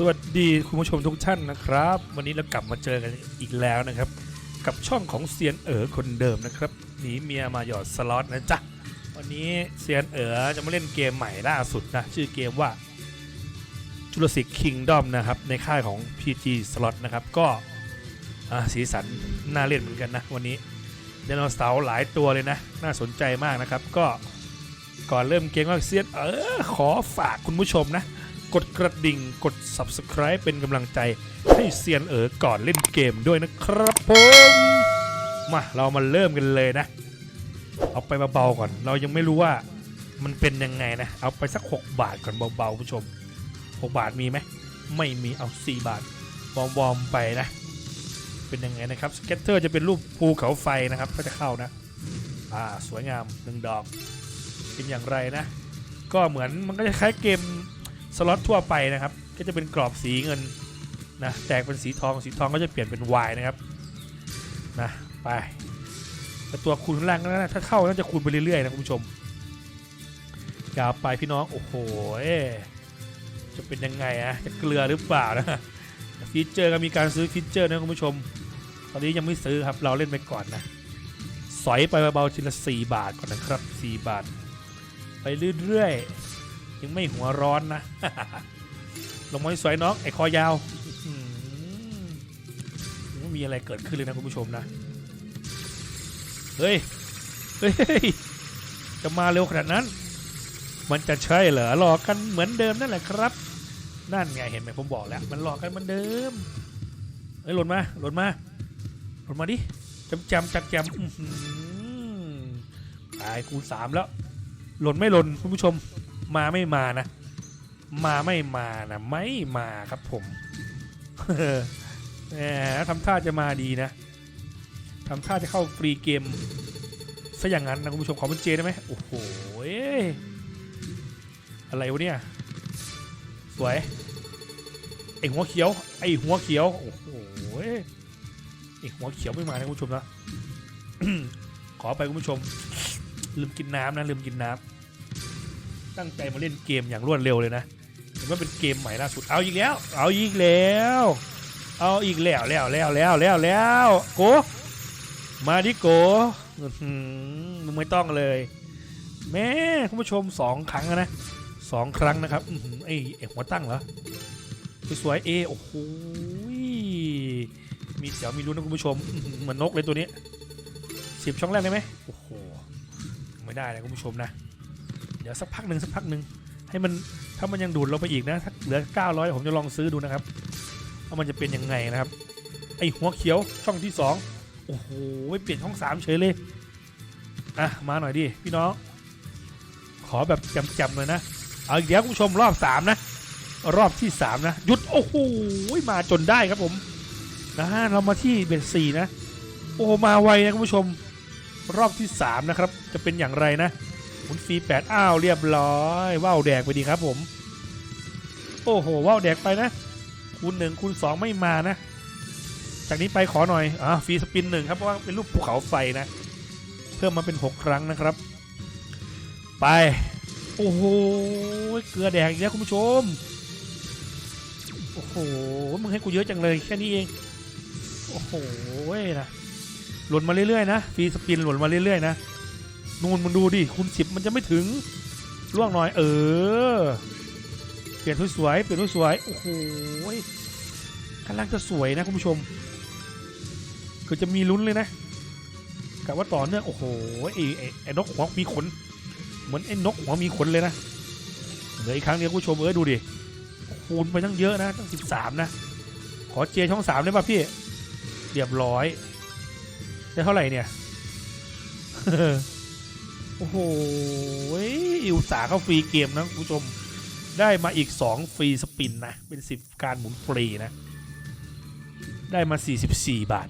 สวัสดีคุณผู้ชมทุกท่านนะครับ วันนี้เรากลับมาเจอกันอีกแล้วนะครับ กับช่องของเซียนเอ๋อคนเดิมนะครับหนีเมียมาหยอดสล็อตนะจ๊ะวันนี้เซียนเอ๋อจะมาเล่นเกมใหม่ล่าสุดนะชื่อเกมว่าจุลศิษย์คิงดอมนะครับในค่ายของ PG Slot นะครับก็สีสันน่าเล่นเหมือนกันนะวันนี้ไดโนเสาร์หลายตัวเลยนะ น่าสนใจมากนะครับ ก็ก่อนเริ่มเกมก็เซียนเอ๋อขอฝากคุณผู้ชมนะ กดกระดิ่งกด subscribe เป็นกำลังใจให้เซียนเอ๋อก่อนเล่นเกมด้วยนะครับผมมาเรามาเริ่มกันเลยนะ เอาไปเบาๆก่อน เรายังไม่รู้ว่ามันเป็นยังไงนะ เอาไปสัก 6 บาทก่อนเบาๆผู้ชม 6 บาทมีไหมไม่มีเอา 4 บาทวอมๆไปนะ เป็นยังไงนะครับสเก็ตเตอร์จะเป็นรูปภูเขาไฟนะครับก็จะเข้านะ อ่าสวยงามหนึ่งดอกเป็นอย่างไรนะ ก็เหมือนมันก็จะคล้ายเกม สล็อตทั่วไปนะครับ ก็จะเป็นกรอบสีเงินนะแตกเป็นสีทองสีทองก็จะเปลี่ยนเป็น Y นะครับนะไปแต่ตัวคูณข้างล่างนะถ้าเข้าน่าจะคูณไปเรื่อยๆนะคุณผู้ชมยาวไปพี่น้องโอ้โหจะเป็นยังไงอะจะเกลือหรือเปล่านะฟีเจอร์ก็มีการซื้อฟีเจอร์นะคุณผู้ชม ตอนนี้ยังไม่ซื้อครับเราเล่นไปก่อนนะสอยไปเบาๆทีละ4บาทก่อนนะครับ 4 บาท ไปเรื่อยๆ ยังไม่หัวร้อนนะ ลงมาสวยน้องไอ้คอยาวไม่มีอะไรเกิดขึ้นเลยนะคุณผู้ชมนะ เฮ้ย เฮ้ย จะมาเร็วขนาดนั้น มันจะใช่เหรอหลอกกันเหมือนเดิมนั่นแหละครับ นั่นไงเห็นไหมผมบอกแล้ว มันหลอกกันเหมือนเดิม เฮ้ยหล่นมาหล่นมาหล่นมาดิจำจำจักจำตายคูณสามแล้ว หล่นไม่หล่นคุณผู้ชม มาไม่มานะ มาไม่มานะไม่มาครับผมแหมทำท่าจะมาดีนะทำท่าจะเข้าฟรีเกมซะอย่างนั้นนะคุณผู้ชมขอเป็นเจได้ไหมโอ้โหเอ้ยอะไรวะเนี่ย สวย ไอหัวเขียว ไอหัวเขียว โอ้โหไอหัวเขียวไม่มานะคุณผู้ชมนะขอไปคุณผู้ชม ลืมกินน้ำนะลืมกินน้ำ ตั้งใจมาเล่นเกมอย่างรวดเร็วเลยนะเห็นว่าเป็นเกมใหม่ล่าสุดเอาอีกแล้ว เอาอีกแล้ว เอาอีกแล้วแล้วแล้วแล้วแล้วแล้วโกมาดิโกมึงไม่ต้องเลย แม่คุณผู้ชมสองครั้งนะสองครั้งนะครับอื้ออไอ้ไอ้หัวตั้งเหรอสวยๆเอโอ้โหมีเสียวมีลุ้นนะคุณผู้ชมเหมือนนกเลยตัวนี้สียบช่องแรกได้ไหมโอ้โหไม่ได้นะคุณผู้ชมนะ ดี๋ยวสักพักหนึ่งสักพักหนึ่งให้มันถ้ามันยังดูดเราไปอีกนะถ้าเหลือ 900 ผมจะลองซื้อดูนะครับว่ามันจะเป็นยังไงนะครับไอหัวเขียวช่องที่ 2 โอ้โหเปลี่ยนช่อง 3 เฉยเลยอะมาหน่อยดิพี่น้อง ขอแบบจำๆเลยนะเอาเดี๋ยวคุณผู้ชมรอบ 3 นะ รอบที่ 3 นะหยุดโอ้โหมาจนได้ครับผมนะฮะเรามาที่เบนซีนะ โอ้มาไวนะคุณผู้ชม รอบที่ 3 นะครับ จะเป็นอย่างไรนะ หมุนฟรี8อ้าวเรียบร้อยว่าวแดกไปดีครับผม โอ้โหว่าวแดกไปนะคูณ1คูณ2ไม่มานะ จากนี้ไปขอหน่อยอ่าฟรีสปินหนึ่งครับเพราะว่าเป็นรูปภูเขาไฟนะ เพิ่มมาเป็น6ครั้งนะครับ ไป โอ้โหเกลือแดกอีกแล้วคุณผู้ชมโอ้โหมึงให้กูเยอะจังเลยแค่นี้เองโอ้โหนะหล่นมาเรื่อยๆนะฟรีสปินหล่นมาเรื่อยๆนะ นูนมึงดูดิคูณสิบมันจะไม่ถึงล่วงหน่อยเออ เปลี่ยนสวยๆเปลี่ยนสวยๆโอ้โหกำลังจะสวยนะคุณผู้ชม คือจะมีลุ้นเลยนะกะว่าต่อเนื่องโอ้โหไอ้ไอ้ไอ้นกหัวมีขน เหมือนไอ้นกหัวมีขนเลยนะเหลืออีกครั้งเดียวคุณผู้ชมเออดูดิคูณไปตั้งเยอะนะตั้งสิบสามนะขอเจช่องสามได้ป่ะพี่เรียบร้อยได้เท่าไหร่เนี่ย โอ้โหอุตสาเข้าฟรีเกมนะคุณผู้ชม ได้มาอีก 2 ฟรีสปินนะ เป็น 10 การหมุนฟรีนะ ได้มา 44 บาท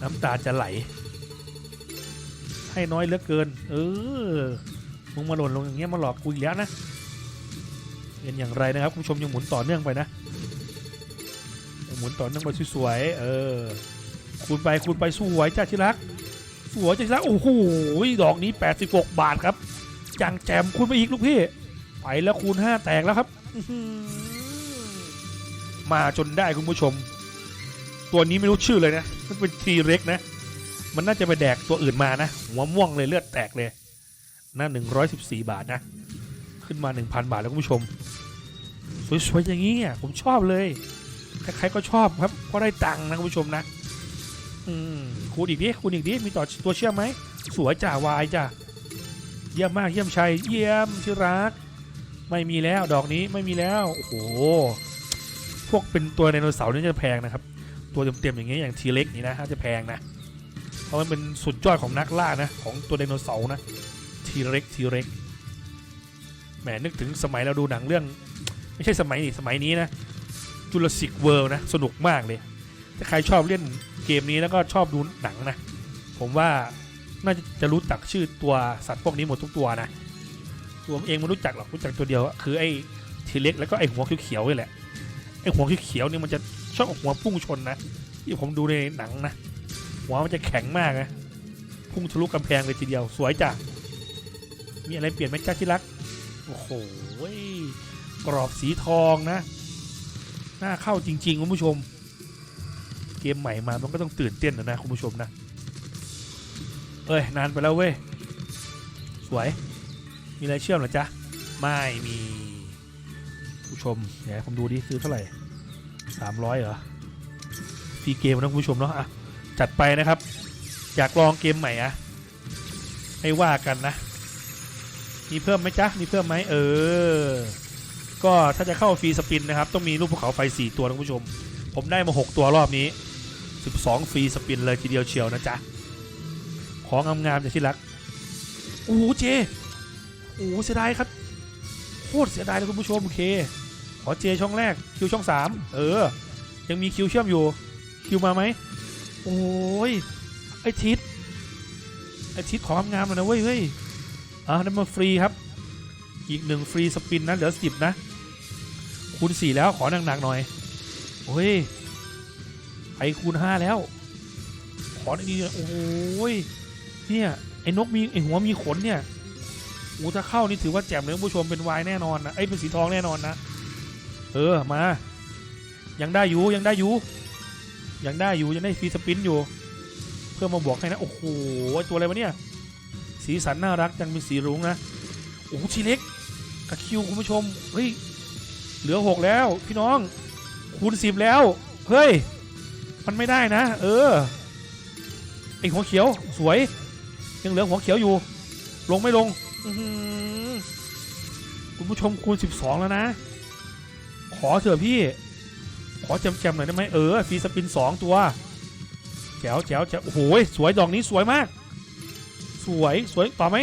น้ำตาจะไหล ให้น้อยเหลือเกิน เออ มึงมาหล่นลงอย่างเงี้ยมาหลอกกูอีกแล้วนะเป็นอย่างไรนะครับคุณผู้ชมยังหมุนต่อเนื่องไปนะ หมุนต่อเนื่องไปสวยๆ เออคูณไปคูณไปสู้หวยจ้าที่รัก สวยจ้าที่รักโอ้โหดอกนี้ 86 บาทครับจังแจมคูณไปอีกลูกพี่ ไปแล้วคูณ 5 แตกแล้วครับอื้อหือมาจนได้คุณผู้ชม ตัวนี้ไม่รู้ชื่อเลยนะ มันเป็นทีเร็กนะ มันน่าจะไปแดกตัวอื่นมานะ หัวม่วงเลยเลือดแตกเลยน่า114 บาทนะ ขึ้นมา 1,000 บาทแล้วคุณผู้ชม สวยๆอย่างนี้อะผมชอบเลย ใครๆก็ชอบครับเพราะได้ตังค์นะคุณผู้ชมนะ อืมคูณอีกดิคูณอีกดิมีต่อตัวเชื่อมไหมสวยจ่าวายจ้ะเยี่ยมมากเยี่ยมชัยเยี่ยมที่รักไม่มีแล้วดอกนี้ไม่มีแล้วโอ้โหพวกเป็นตัวไดโนเสาร์นี่จะแพงนะครับ ตัวเต็มๆอย่างเงี้ยอย่างทีเล็กนี่นะจะแพงนะ เพราะมันเป็นสุดยอดของนักล่านะ ของตัวไดโนเสาร์นะทีเล็กทีเล็กแหมนึกถึงสมัยเราดูหนังเรื่อง ไม่ใช่สมัยนี้สมัยนี้นะจูราสิกเวิลด์นะ สนุกมากเลย ถ้าใครชอบเล่น เกมนี้แล้วก็ชอบดูหนังนะ ผมว่าน่าจะจะรู้จักชื่อตัวสัตว์พวกนี้หมดทุกตัวนะตัวเองไม่รู้จักหรอกรู้จักตัวเดียว คือไอ้ทีเล็กแล้วก็ไอ้หัวเขียวๆนี่แหละไอ้หัวเขียวๆนี่มันจะชอบเอาหัวพุ่งชนนะที่ผมดูในหนังนะหัวมันจะแข็งมากนะพุ่งทะลุกำแพงเลยทีเดียวสวยจ้ะมีอะไรเปลี่ยนไหมจ้าที่รักโอ้โหกรอบสีทองนะน่าเข้าจริงๆคุณผู้ชม เกมใหม่มามันก็ต้องตื่นเต้นนะนะคุณผู้ชมนะเอ้ยนานไปแล้วเว้ยสวย มีอะไรเชื่อมหรอจ๊ะ ไม่มี ผู้ชมเดี๋ยวผมดูดิซื้อเท่าไหร่สามร้อยเหรอฟรีเกมนะคุณผู้ชมเนาะอะจัดไปนะครับ อยากลองเกมใหม่อะให้ว่ากันนะ มีเพิ่มไหมจ๊ะ มีเพิ่มไหมเออ ก็ถ้าจะเข้าฟรีสปินนะครับ ต้องมีรูปภูเขาไฟ4ตัวนะคุณผู้ชม ผมได้มา6ตัวรอบนี้ 12 ฟรีสปินเลยทีเดียวเชียวนะจ๊ะ ของงามๆจากที่รักโอ้โหเจโอ้โหเสียดายครับโคตรเสียดายเลยคุณผู้ชมโอเค ขอเจช่องแรกคิวช่อง 3 เออ ยังมีคิวเชื่อมอยู่ คิวมาไหมโอ้ยไอทิศไอทิศของงามๆเลยนะเว้ยเฮ้ยอ่าได้มาฟรีครับ อีกหนึ่งฟรีสปินนะเหลือสิบนะคูณสี่แล้วขอหนักๆหน่อยโอ้ย ไปคูณห้าแล้ว ขอดีๆโอ้ยเนี่ยไอ้นกมีไอ้หัวมีขนเนี่ยโอ้ถ้าเข้านี่ถือว่าแจ่มเลยผู้ชมเป็นวายแน่นอนนะไอ้ยเป็นสีทองแน่นอนนะเออมา ยังได้อยู่ยังได้อยู่ ยังได้อยู่ยังได้ฟรีสปินอยู่ เพื่อมาบอกให้นะโอ้โหตัวอะไรวะเนี่ยสีสันน่ารักจังเป็นสีรุ้งนะโอ้โหชีเล็กกับคิวคุณผู้ชมเฮ้ยเหลือหกแล้ว พี่น้องคูณสิบแล้ว เฮ้ย มันไม่ได้นะ เออไอหัวเขียวสวย ยังเหลือหัวเขียวอยู่ ลงไม่ลงคุณผู้ชมคูณ 12 แล้วนะ ขอเถอะพี่ ขอแจมๆหน่อยได้ไหมเออฟีสปิน 2 ตัวแจ๋วแจ๋วแจ๋วโอ้โหสวยดอกนี้สวยมาก สวยสวยต่อไหม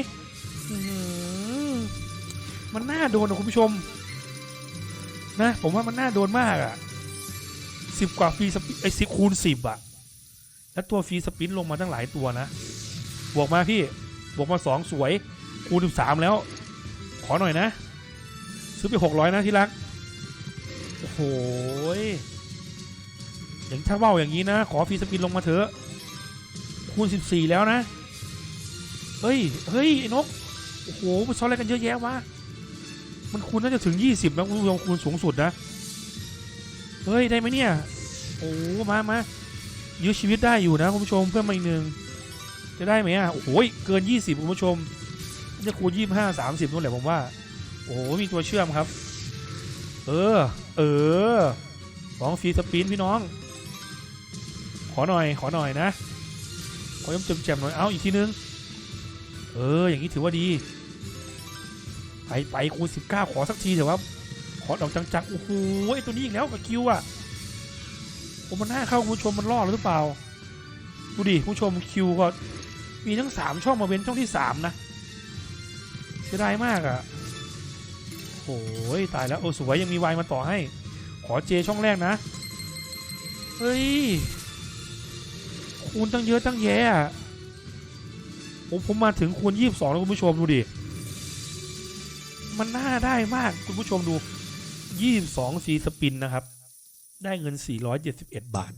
มันน่าโดนนะคุณผู้ชม นะ ผมว่ามันน่าโดนมากอะ่ะ สิบกว่าฟรีสปินไอ้สิคูณสิบอะแล้วตัวฟรีสปินลงมาตั้งหลายตัวนะ บวกมาพี่ บวกมาสองสวย คูณสิบสามแล้ว ขอหน่อยนะ ซื้อไปหกร้อยนะที่รัก โอ้โหยอย่างถ้าเว่าอย่างนี้นะ ขอฟรีสปินลงมาเถอะ คูณสิบสี่แล้วนะ เฮ้ย เฮ้ยไอ้นก โอ้โหมันซ้อนอะไรกันเยอะแยะวะ มันคูณน่าจะถึงยี่สิบนะคุณผู้ชมคูณสูงสุดนะ เฮ้ย ได้ไหมเนี่ย โอ้มามายื้อชีวิตได้อยู่นะคุณผู้ชมเพื่อนมาอีกหนึ่งจะได้ไหมอะ โอ้โหเกิน 20คุณผู้ชม จะคูณ25 30นู่นแหละผมว่า โอ้โห มีตัวเชื่อมครับ เออ เออลองฟรีสปินพี่น้อง ขอหน่อย ขอหน่อยนะขอย้ำแจ่มๆหน่อย เอาอีกทีนึง เออ อย่างนี้ถือว่าดี ไปไปคูณ19 ขอสักทีเถอะครับ ขอดอกจังๆโอ้โหไอตัวนี้อีกแล้วกับคิวอะผมมันน่าเข้าคุณผู้ชมมันรอดหรือเปล่าดูดิผู้ชมคิวก็มีทั้งสามช่องมาเป็นช่องที่สามนะเสียดายมากอะ่ะโอ้ยตายแล้วโอ้สวยยังมีวายมาต่อให้ ขอเจช่องแรกนะเฮ้ยคูณตั้งเยอะตั้งแยะอะผมผมมาถึงคูณยี่สิบสองแล้วคุณผู้ชมดูดิ มันน่าได้มากคุณผู้ชมดู ยี่สิบสองซีสปินนะครับ ได้เงิน 471 บาท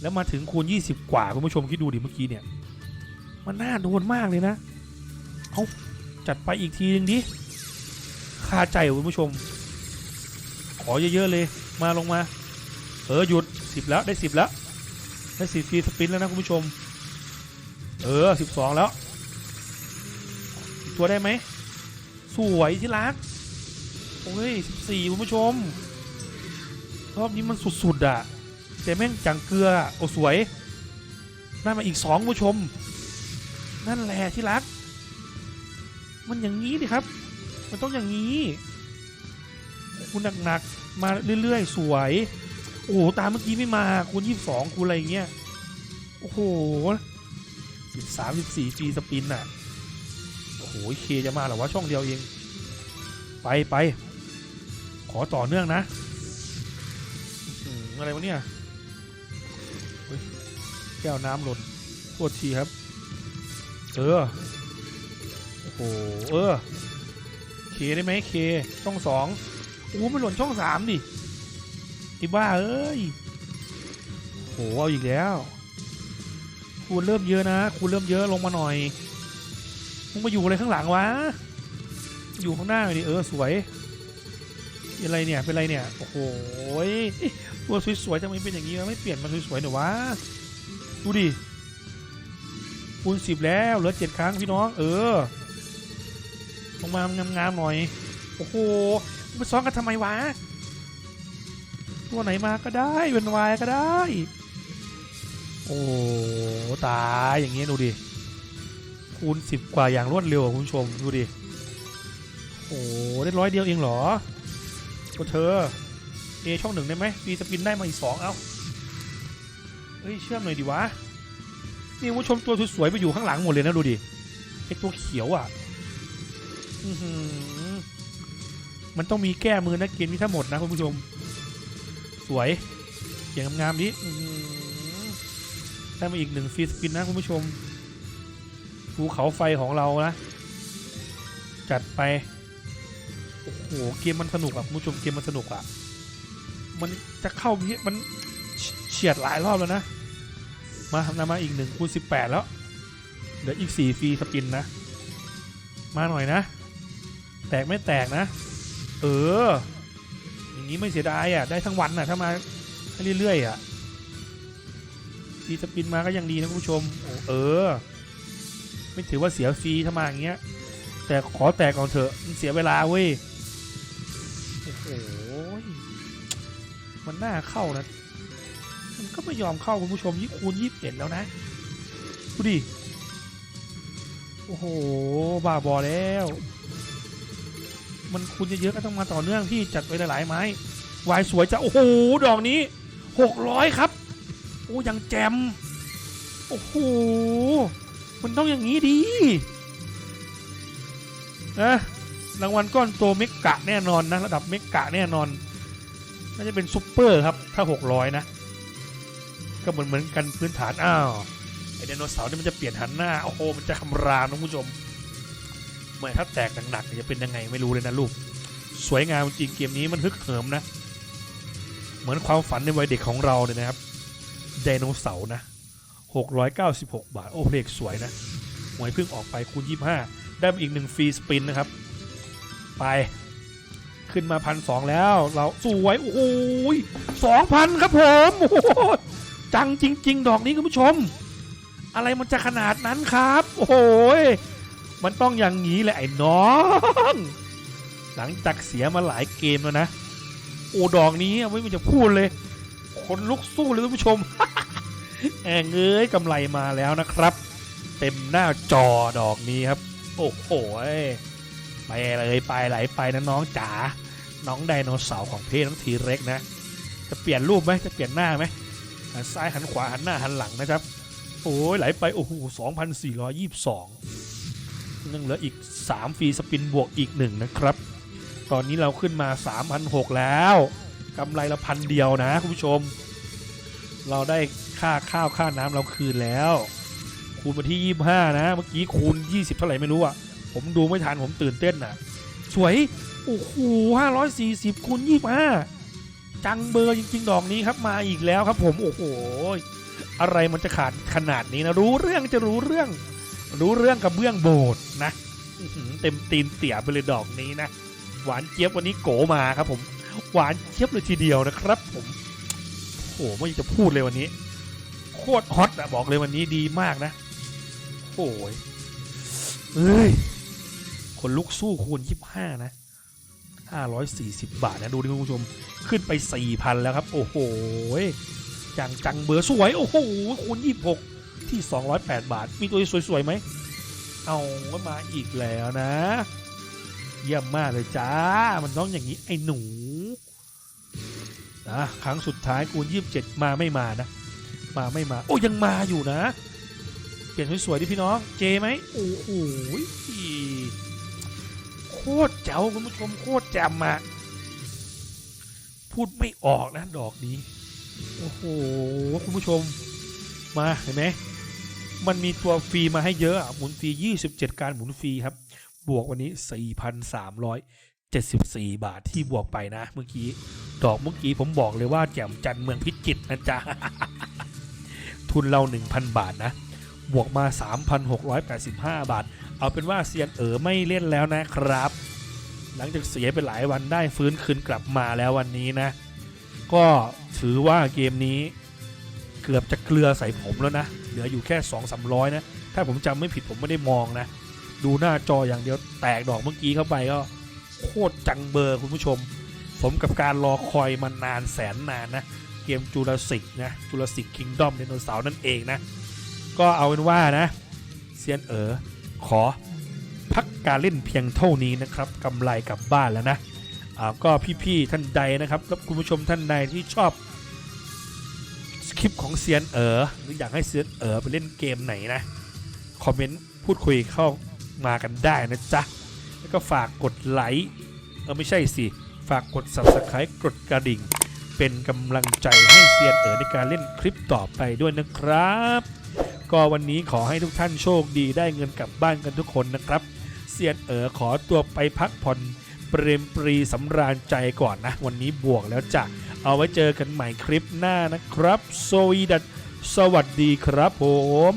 แล้วมาถึงคูณ 20 กว่าคุณผู้ชมคิดดูดิเมื่อกี้เนี่ย มันน่าโดนมากเลยนะ เอาจัดไปอีกทีนึงดิคาใจคุณผู้ชม ขอเยอะๆเลยมาลงมา เออหยุดสิบแล้วได้สิบแล้ว ได้สิบฟรีสปินแล้วนะคุณผู้ชม เออสิบสองแล้ว ตัวได้ไหมสวยที่รัก โอ้ยสิบสี่คุณผู้ชม รอบนี้มันสุดๆอะแต่แม่งจังเกลือโอ้สวยได้มาอีกสองคุณผู้ชม นั่นแหละที่รัก มันอย่างนี้ดิครับ มันต้องอย่างนี้ คุณหนักๆ มาเรื่อยๆ สวย โอ้โห ตามเมื่อกี้ไม่มา คูณยี่สิบสองคูณอะไรเงี้ย โอ้โหสิบสามสิบสี่ฟีสปินน่ะ โอ้โหเคจะมาหรอวะช่องเดียวเอง ไปไป ขอต่อเนื่องนะอะไรวะเนี่ยแก้วน้ำหล่นโทษทีครับ เออ โอ้โห เออ เคได้ไหมเค ช่องสองโอ้มันหล่นช่องสามดิไอ้บ้าเอ้ยโห เอาอีกแล้วคูณเริ่มเยอะนะคูณเริ่มเยอะลงมาหน่อย มึงมาอยู่อะไรข้างหลังวะ อยู่ข้างหน้าหน่อยดิ เออ สวย อะไรเนี่ยเป็นอะไรเนี่ยโอ้โหตัวสวยๆทำไมเป็นอย่างนี้วะไม่เปลี่ยนมาสวยๆหน่อยวะดูดิคูณสิบแล้วเหลือเจ็ดครั้งพี่น้อง เออลงมางามๆหน่อยโอ้โหมาซ้อนกันทำไมวะตัวไหนมาก็ได้เป็นวายก็ได้ โอ้ตายอย่างเงี้ยดูดิคูณสิบกว่าอย่างรวดเร็วคุณผู้ชมดูดิโอ้ได้ร้อยเดียวเองเหรอ ก็เธอเอช่องหนึ่งได้ไหมฟีสปินได้มาอีกสองเอ้าเฮ้ยเชื่อมหน่อยดิวะนี่ผู้ชมตัวสวยๆไปอยู่ข้างหลังหมดเลยนะดูดิไอตัวเขียวอะมันต้องมีแก้มือนะเกมนี้ถ้าหมดนะคุณผู้ชม สวยเสียงงามๆนี้ได้มาอีกหนึ่งฟรีสปินนะคุณผู้ชมภูเขาไฟของเรานะ จัดไป โอ้โหเกมมันสนุกอะคุณผู้ชมเกมมันสนุกอะมันจะเข้าพีมันเฉียดหลายรอบแล้วนะ มาทำนำมาอีกหนึ่งคูณสิบแปดแล้วเหลืออีกสี่ฟรีสปินนะ มาหน่อยนะ แตกไม่แตกนะ เออ อย่างนี้ไม่เสียดายอะ ได้ทั้งวันอะ ถ้ามาเรื่อยๆอะฟรีสปินมาก็ยังดีนะคุณผู้ชมโอ้เออ ไม่ถือว่าเสียฟรีถ้ามาอย่างเงี้ย แต่ขอแตกก่อนเถอะมันเสียเวลาเว้ย มันน่าเข้านะ มันก็ไม่ยอมเข้าคุณผู้ชมยี่คูณยี่สิบเอ็ดแล้วนะ ดูดิ โอ้โห บ้าบอแล้ว มันคูณเยอะๆก็ต้องมาต่อเนื่องพี่จัดไปหลายๆไม้ วายสวยจะโอ้โห ดอกนี้หกร้อยครับ โอ้ยังแจม โอ้โห มันต้องอย่างนี้ดีนะ รางวัลก้อนโตเมกะแน่นอนนะ ระดับเมกะแน่นอน น่าจะเป็นซุปเปอร์ครับ ถ้า 600 นะ ก็เหมือนเหมือนกันพื้นฐาน อ้าวไอไดโนเสาร์นี่มันจะเปลี่ยนหันหน้า โอ้โห มันจะคำรามนะผู้ชมเมื่อถ้าแตกหนักๆจะเป็นยังไงไม่รู้เลยนะลูก สวยงามจริงเกมนี้มันฮึกเหิมนะ เหมือนความฝันในวัยเด็กของเราเนี่ยนะครับไดโนเสาร์นะ 696 บาท โอ้เพลกสวยนะหวยเพิ่งออกไปคูณ 25 ได้มาอีกหนึ่งฟรีสปินนะครับ ไป ขึ้นมาพันสองแล้ว เราสวยโอ้โหสองพันครับผมโอ้จังจริง ๆ ดอกนี้คุณผู้ชม อะไรมันจะขนาดนั้นครับ โอ้โหมันต้องอย่างนี้แหละไอ้น้อง หลังจากเสียมาหลายเกมแล้วนะ โอ้ดอกนี้ไม่มีจะพูดเลยคนลุกสู้เลยคุณผู้ชม แองเอ้ยกำไรมาแล้วนะครับ เต็มหน้าจอดอกนี้ครับ โอ้โห ไปเลยไปไหลไปนะน้องจ๋าน้องไดโนเสาร์ของเพศน้องทีเร็กนะ จะเปลี่ยนรูปไหมจะเปลี่ยนหน้าไหมหันซ้ายหันขวาหันหน้าหันหลังนะครับ โอ้ยไหลไปโอ้โห2,422ยังเหลืออีก3ฟรีสปินบวกอีกหนึ่งนะครับ ตอนนี้เราขึ้นมา3,600แล้วกำไรละพันเดียวนะคุณผู้ชม เราได้ค่าข้าวค่าน้ำเราคืนแล้ว คูณมาที่ 25 นะ เมื่อกี้คูณ 20 เท่าไหร่ไม่รู้อะ ผมดูไม่ทันผมตื่นเต้นน่ะ สวย โอ้โห540คูณ25จังเบอร์จริง ๆ ดอกนี้ครับมาอีกแล้วครับ ผมโอ้โหอะไรมันจะขาดขนาดนี้นะรู้เรื่องจะรู้เรื่อง รู้เรื่องกับเบื้องโบสถ์นะเต็มตีนเตี่ยไปเลยดอกนี้นะหวานเจี๊ยบวันนี้โกมาครับ ผม หวานเจี๊ยบเลยทีเดียวนะครับ ผมโหไม่อยากจะพูดเลยวันนี้ โคตรฮอตอะบอกเลยวันนี้ดีมากนะโอ้ยเอ้ย คนลุกสู้คูณยี่ห้านะห้าร้อยสี่สิบบาทนะ ดูดิคุณผู้ชม ขึ้นไปสี่พันแล้วครับ โอ้โหจังจังเบอร์สวย โอ้โหคูณยี่หกที่สองร้อยแปดบาท มีตัวสวยๆไหม เอาก็มาอีกแล้วนะ เยี่ยมมากเลยจ้า มันต้องอย่างนี้ไอ้หนูนะครั้งสุดท้ายคูณยี่สิบเจ็ดมาไม่มานะ มาไม่มา โอ้ยังมาอยู่นะ เปลี่ยนสวยๆดิพี่น้อง เจไหมโอ้โห โคตรเจ๋วคุณผู้ชมโคตรแจ่มอะพูดไม่ออกนะดอกนี้ โอ้โหคุณผู้ชมมาเห็นไหมมันมีตัวฟรีมาให้เยอะอะหมุนฟรี 27 การหมุนฟรีครับ บวกวันนี้ 4,374 บาทที่บวกไปนะ เมื่อกี้ ดอกเมื่อกี้ผมบอกเลยว่าแจ่มจันเมืองพิจิตรนะจ๊ะ ทุนเรา 1,000 บาทนะ บวกมา 3,685 บาท เอาเป็นว่าเซียนเอ๋อไม่เล่นแล้วนะครับ หลังจากเสียไปหลายวันได้ฟื้นคืนกลับมาแล้ววันนี้นะ ก็ถือว่าเกมนี้เกือบจะเกลือใส่ผมแล้วนะ เหลืออยู่แค่ 2 3 0 0 นะ ถ้าผมจำไม่ผิดผมไม่ได้มองนะ ดูหน้าจออย่างเดียวแตกดอกเมื่อกี้เข้าไปก็โคตรจังเบอร์คุณผู้ชม สมกับการรอคอยมานานแสนนานนะ เกมจูราสิกนะจูราสิกคิงดอมไดโนเสาร์นั่นเองนะ ก็เอาเป็นว่านะเซียนเอ๋อขอพักการเล่นเพียงเท่านี้นะครับกำไรกลับบ้านแล้วนะก็พี่ๆท่านใดนะครับแล้วคุณผู้ชมท่านใดที่ชอบคลิปของเซียนเอ๋อหรืออยากให้เซียนเอ๋อไปเล่นเกมไหนนะคอมเมนต์พูดคุยเข้ามากันได้นะจ๊ะแล้วก็ฝากกดไลค์เออไม่ใช่สิ ฝากกด subscribe กดกระดิ่ง เป็นกำลังใจให้เซียนเอ๋อในการเล่นคลิปต่อไปด้วยนะครับ ก็วันนี้ขอให้ทุกท่านโชคดีได้เงินกลับบ้านกันทุกคนนะครับ เซียนเอ๋อขอตัวไปพักผ่อนเปรมปรีสำราญใจก่อนนะ วันนี้บวกแล้วจ้ะเอาไว้เจอกันใหม่คลิปหน้านะครับ โซวีดัสสวัสดีครับผม